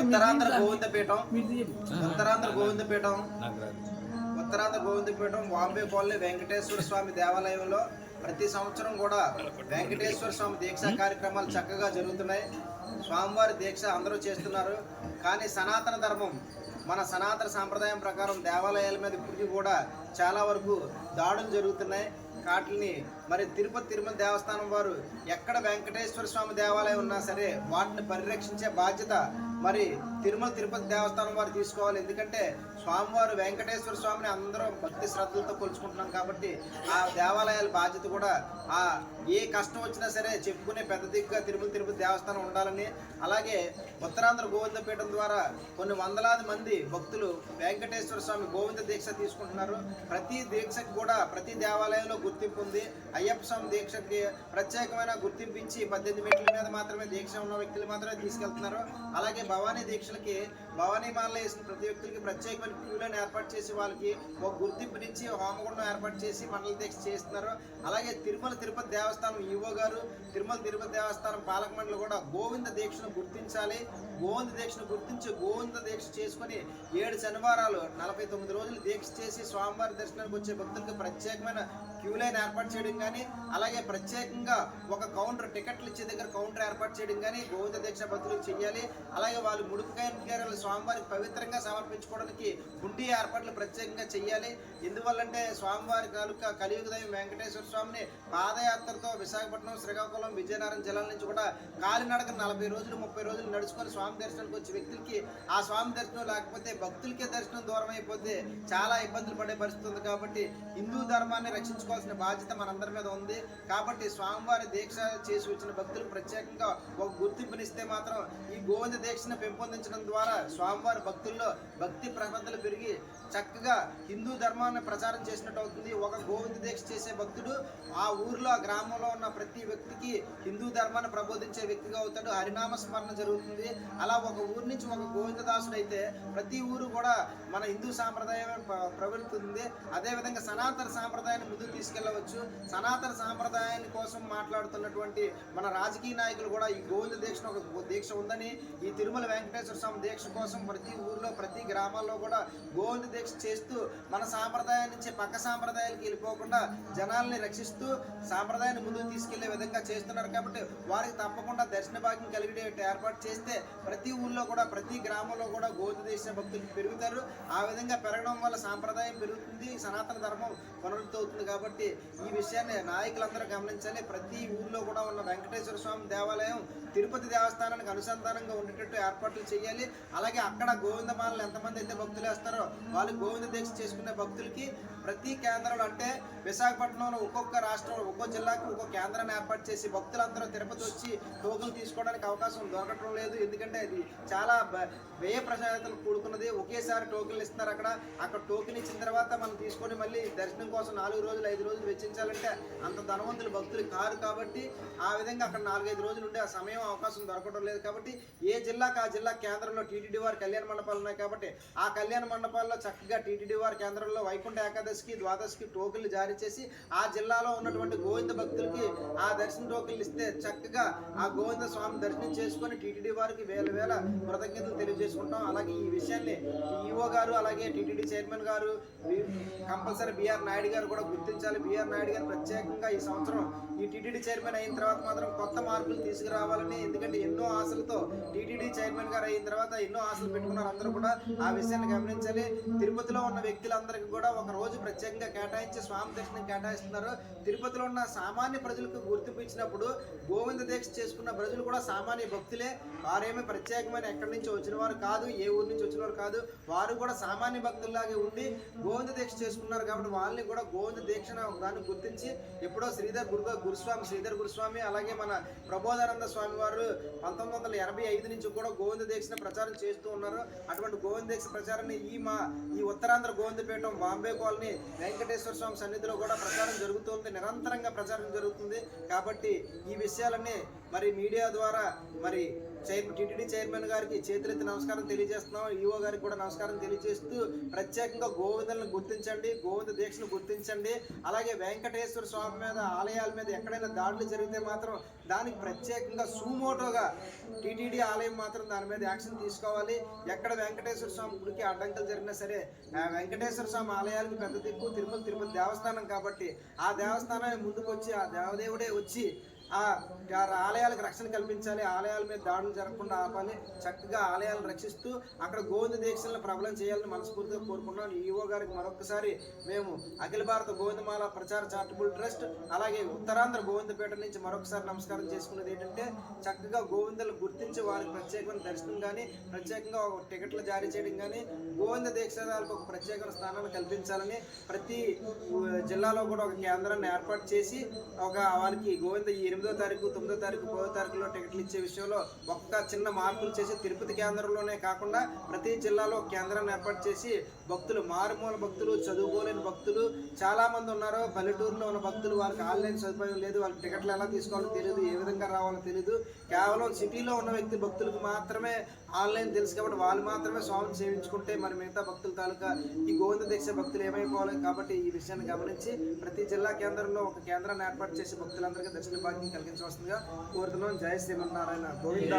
Uttarandhra Govindapeetham Uttarandhra Govindapeetham Uttarandhra Govindapeetham Bombay colony Venkateswara స్వామి దేవాలయంలో ప్రతి సంవత్సరం కూడా వెంకటేశ్వర స్వామి దీక్షా కార్యక్రమాలు చక్కగా జరుగుతున్నాయి. స్వామివారి దీక్ష అందరూ చేస్తున్నారు. కానీ సనాతన ధర్మం మన సనాతన సాంప్రదాయం ప్రకారం దేవాలయాల మీద ఇప్పటికీ కూడా చాలా వరకు దాడులు జరుగుతున్నాయి. వాటిని మరి తిరుపతి తిరుమల దేవస్థానం వారు ఎక్కడ వెంకటేశ్వర స్వామి దేవాలయం ఉన్నా సరే వాటిని పరిరక్షించే బాధ్యత మరి తిరుమల తిరుపతి దేవస్థానం వారు తీసుకోవాలి. ఎందుకంటే స్వామివారు వెంకటేశ్వర స్వామిని అందరూ భక్తి శ్రద్ధలతో కొలుచుకుంటున్నాం కాబట్టి ఆ దేవాలయాల బాధ్యత కూడా ఆ ఏ కష్టం వచ్చినా సరే చెప్పుకునే పెద్ద దిగ్గుగా తిరుమల తిరుపతి దేవస్థానం ఉండాలని అలాగే ఉత్తరాంధ్ర గోవిందపీఠం ద్వారా కొన్ని వందలాది మంది భక్తులు వెంకటేశ్వర స్వామి గోవింద దీక్ష తీసుకుంటున్నారు. ప్రతి దీక్షకు కూడా ప్రతి దేవాలయంలో గుర్తింపు ఉంది. అయ్యప్ప స్వామి దీక్షకి ప్రత్యేకమైన గుర్తింపు ఇచ్చి పద్దెనిమిది మెట్ల మీద మాత్రమే దీక్ష ఉన్న వ్యక్తులు మాత్రమే తీసుకెళ్తున్నారు. అలాగే భవానీ దీక్షలకి భవానీ మాల వేసిన ప్రతి వ్యక్తులకి ప్రత్యేకమైన క్యూలను ఏర్పాటు చేసి వాళ్ళకి ఒక గుర్తింపునిచ్చి హోమగుండం ఏర్పాటు చేసి మండల దీక్ష చేస్తున్నారు. అలాగే తిరుమల తిరుపతి దేవస్థానం ఈవో గారు తిరుమల తిరుపతి దేవస్థానం పాలక మండలి కూడా గోవింద దీక్షను గుర్తించాలి. గోవింద దీక్షను గుర్తించి గోవింద దీక్ష చేసుకొని ఏడు శనివారాలు నలభై తొమ్మిది రోజులు దీక్ష చేసి స్వామివారి దర్శనానికి వచ్చే భక్తులకు ప్రత్యేకమైన క్యూ లైన్ ఏర్పాటు చేయడం కానీ అలాగే ప్రత్యేకంగా ఒక కౌంటర్ టికెట్లు ఇచ్చే దగ్గర కౌంటర్ ఏర్పాటు చేయడం కానీ గోవింద దీక్ష భక్తులకు చేయాలి అలాగే వాళ్ళు ముడుపుకాయలు స్వామివారికి పవిత్రంగా సమర్పించుకోవడానికి హుండీ ఏర్పాట్లు ప్రత్యేకంగా చేయాలి ఎందువల్లంటే స్వామివారి కాలుక కలియుగదయం వెంకటేశ్వర స్వామిని పాదయాత్రతో విశాఖపట్నం శ్రీకాకుళం విజయనగరం జిల్లాల నుంచి కూడా కాలినడక నలభై రోజులు ముప్పై రోజులు నడుచుకొని స్వామి దర్శనానికి వచ్చే వ్యక్తులకి ఆ స్వామి దర్శనం లేకపోతే భక్తులకే దర్శనం దూరం అయిపోతే చాలా ఇబ్బందులు పడే పరిస్థితి ఉంది కాబట్టి హిందూ ధర్మాన్ని రక్షించుకోవాల్సిన బాధ్యత మనందరం మీద ఉంది. కాబట్టి స్వామివారి దీక్ష చేసి వచ్చిన భక్తులు ప్రత్యేకంగా ఒక గుర్తింపునిస్తే మాత్రం ఈ గోవింద దీక్షను పెంపొందించడం ద్వారా స్వామివారి భక్తుల్లో భక్తి ప్రబద్ధలు పెరిగి చక్కగా హిందూ ధర్మాన్ని ప్రచారం చేసినట్టు అవుతుంది. ఒక గోవింద దీక్ష చేసే భక్తుడు ఆ ఊర్లో ఆ గ్రామంలో ఉన్న ప్రతి వ్యక్తికి హిందూ ధర్మాన్ని ప్రబోధించే వ్యక్తిగా అవుతాడు. హరినామ స్మరణ జరుగుతుంది. అలా ఒక ఊరి నుంచి ఒక గోవిందదాసుడు అయితే ప్రతి ఊరు కూడా మన హిందూ సాంప్రదాయం ప్ర- అదేవిధంగా సనాతన సాంప్రదాయాన్ని ముందుకు తీసుకెళ్ళవచ్చు. సనాతన సాంప్రదాయాన్ని కోసం మాట్లాడుతున్నటువంటి మన రాజకీయ నాయకులు కూడా ఈ గోవింద దీక్ష ఒక దీక్ష ఉందని ఈ తిరుమల వెంకటేశ్వర స్వామి దీక్ష కోసం ప్రతి ఊర్లో ప్రతి గ్రామాల్లో కూడా గోవింద దీక్ష చేస్తూ మన సాంప్రదాయం నుంచి పక్క సాంప్రదాయానికి వెళ్ళిపోకుండా జనాల్ని రక్షిస్తూ సాంప్రదాయాన్ని ముందుకు తీసుకెళ్ళే విధంగా చేస్తున్నారు కాబట్టి వారికి తప్పకుండా దర్శన భాగ్యం కలిగే ఏర్పాటు చేస్తే ప్రతి ఊళ్ళో కూడా ప్రతి గ్రామంలో కూడా గోవింద దేశ భక్తులు పెరుగుతారు. ఆ విధంగా పెరగడం వల్ల సాంప్రదాయం పెరుగుతుంది సనాతన ధర్మం పునరుద్ధి అవుతుంది కాబట్టి ఈ విషయాన్ని నాయకులందరూ గమనించాలి. ప్రతి ఊర్లో కూడా ఉన్న వెంకటేశ్వర స్వామి దేవాలయం తిరుపతి దేవస్థానానికి అనుసంధానంగా ఉండేటట్టు ఏర్పాట్లు చేయాలి. అలాగే అక్కడ గోవిందమాలను ఎంతమంది అయితే భక్తులు వేస్తారో వాళ్ళు గోవింద దీక్ష చేసుకునే భక్తులకి ప్రతి కేంద్రంలో అంటే విశాఖపట్నంలో ఒక్కొక్క రాష్ట్రంలో ఒక్కో జిల్లాకు ఒక్కో కేంద్రాన్ని ఏర్పాటు చేసి భక్తులందరూ తిరుపతి వచ్చి టోకులు తీసుకోవడానికి అవకాశం దొరకటం లేదు. ఎందుకంటే అది చాలా వ్యయ ప్రజాతలు కూడుకున్నది. ఒకేసారి టోకెన్లు ఇస్తున్నారు అక్కడ. అక్కడ టోకెన్ ఇచ్చిన తర్వాత మనం తీసుకొని మళ్ళీ దర్శనం కోసం నాలుగు రోజులు ఐదు రోజులు వెచ్చించాలంటే అంత ధనవంతులు భక్తులు కారు కాబట్టి ఆ విధంగా అక్కడ నాలుగైదు రోజులు ఉండే ఆ సమయం అవకాశం దొరకడం లేదు కాబట్టి ఏ జిల్లాకు ఆ జిల్లా కేంద్రంలో టీటీడీ వారి కళ్యాణ మండపాలు ఉన్నాయి కాబట్టి ఆ కళ్యాణ మండపాల్లో చక్కగా టీటీడీ వారి కేంద్రంలో వైకుంఠ ఏకాదశికి ద్వాదశికి టోకులు జారీ చేసి ఆ జిల్లాలో ఉన్నటువంటి గోవింద భక్తులకి ఆ దర్శన టోకులు ఇస్తే చక్కగా ఆ గోవింద స్వామి దర్శనం చేసుకొని టీటీడీ వారికి వేల వేల కృతజ్ఞతలు తెలియజేసుకుంటాం. అలాగే ఈ విషయాన్ని ఈఓ గారు అలాగే టీటీడీ చైర్మన్ గారు కంపల్సరీ బీఆర్ నాయుడు గారు కూడా గుర్తించాలి. బీఆర్ నాయుడు గారు ప్రత్యేకంగా ఈ సంవత్సరం ఈ టీటీడీ చైర్మన్ అయిన తర్వాత మాత్రం కొత్త మార్పులు తీసుకురావాలని ఎందుకంటే ఎన్నో ఆశలతో టీటీడీ చైర్మన్ గారు అయిన తర్వాత ఎన్నో ఆశలు పెట్టుకున్నారు అందరూ కూడా. ఆ విషయాన్ని గమనించాలి. తిరుపతిలో ఉన్న వ్యక్తులందరికీ కూడా ఒక రోజు ప్రత్యేకంగా కేటాయించి స్వామి దర్శనం కేటాయిస్తున్నారు. తిరుపతిలో ఉన్న సామాన్య ప్రజలకు గుర్తింపు ఇచ్చినప్పుడు గోవింద దీక్ష చేసుకున్న ప్రజలు కూడా సామాన్య భక్తులే. వారేమీ ప్రత్యేకమైన ఎక్కడి నుంచి వచ్చిన వారు కాదు ఏ ఊరు నుంచి వచ్చిన వారు కాదు. వారు కూడా సామాన్య భక్తుల్లాగే ఉండి గోవింద దీక్ష చేసుకున్నారు కాబట్టి వాళ్ళని కూడా గోవింద దీక్ష దాన్ని గుర్తించి ఎప్పుడో శ్రీధర్ గురు గురుస్వామి శ్రీధర్ గురుస్వామి అలాగే మన ప్రబోధానంద స్వామి వారు పంతొమ్మిది వందల ఎనభై ఐదు నుంచి కూడా గోవింద దీక్షను ప్రచారం చేస్తూ ఉన్నారు. అటువంటి గోవింద దీక్ష ప్రచారాన్ని ఈ మా ఈ ఉత్తరాంధ్ర గోవిందపీఠం బాంబే కాలనీ వెంకటేశ్వర స్వామి సన్నిధిలో కూడా ప్రచారం జరుగుతుంది. నిరంతరంగా ప్రచారం జరుగుతుంది. కాబట్టి ఈ విషయాలన్నీ మరి మీడియా ద్వారా మరి చైర్ టీటీడీ చైర్మన్ గారికి చేతులెత్తి నమస్కారం తెలియజేస్తున్నాం. ఈఓ గారికి కూడా నమస్కారం తెలియజేస్తూ ప్రత్యేకంగా గోవిందలను గుర్తించండి గోవింద దీక్షను గుర్తించండి. అలాగే వెంకటేశ్వర స్వామి మీద ఆలయాల మీద ఎక్కడైనా దాడులు జరిగితే మాత్రం దానికి ప్రత్యేకంగా సూమోటోగా టీటీడీ ఆలయం మాత్రం దాని మీద యాక్షన్ తీసుకోవాలి. ఎక్కడ వెంకటేశ్వర స్వామి గుడికి అడ్డంకులు జరిగినా సరే వెంకటేశ్వర స్వామి ఆలయాలకు పెద్ద దిక్కు తిరుపతి తిరుపతి దేవస్థానం కాబట్టి ఆ దేవస్థానం ముందుకు వచ్చి ఆ దేవదేవుడే వచ్చి ఆలయాలకు రక్షణ కల్పించాలి ఆలయాల మీద దాడులు జరగకుండా ఆపాలి చక్కగా ఆలయాలను రక్షిస్తూ అక్కడ గోవింద దీక్షలను ప్రబలం చేయాలని మనస్ఫూర్తిగా కోరుకుంటున్నాను. ఈఓ గారికి మరొకసారి మేము అఖిల భారత గోవిందమాల ప్రచార చారిటబుల్ ట్రస్ట్ అలాగే ఉత్తరాంధ్ర గోవిందపేట నుంచి మరొకసారి నమస్కారం చేసుకున్నది ఏంటంటే చక్కగా గోవిందలు గుర్తించి వారికి ప్రత్యేకమైన దర్శనం కానీ ప్రత్యేకంగా ఒక టికెట్లు జారీ చేయడం కానీ గోవింద దీక్షలకు ఒక ప్రత్యేకమైన స్థానాన్ని కల్పించాలని ప్రతి జిల్లాలో కూడా ఒక కేంద్రాన్ని ఏర్పాటు చేసి ఒక వారికి గోవింద ఈ ఎనిమిదో తారీఖు తొమ్మిదో తారీఖు పదో తారీఖులో టికెట్లు ఇచ్చే విషయంలో ఒక్క చిన్న మార్పులు చేసి తిరుపతి కేంద్రంలోనే కాకుండా ప్రతి జిల్లాలో కేంద్రాన్ని ఏర్పాటు చేసి భక్తులు మారుమూల భక్తులు చదువుకోలేని భక్తులు చాలా మంది ఉన్నారు పల్లెటూరులో ఉన్న భక్తులు వాళ్ళకి ఆన్లైన్ సదుపాయం లేదు వాళ్ళకి టికెట్లు ఎలా తీసుకోవాలో తెలియదు ఏ విధంగా రావాలో తెలియదు కేవలం సిటీలో ఉన్న వ్యక్తి భక్తులకు మాత్రమే ఆన్లైన్ తెలుసు కాబట్టి వాళ్ళు మాత్రమే స్వామిని సేవించుకుంటే మరి మిగతా భక్తుల తాలూకా ఈ గోవింద దీక్ష భక్తులు ఏమైపోవాలి కాబట్టి ఈ విషయాన్ని గమనించి ప్రతి జిల్లా కేంద్రంలో ఒక కేంద్రాన్ని ఏర్పాటు చేసి భక్తులందరికీ దర్శన భాగ్యం కలిగించవలసిందిగా కోరుతున్నాం. జయ శ్రీమన్నారాయణ. గోవింద.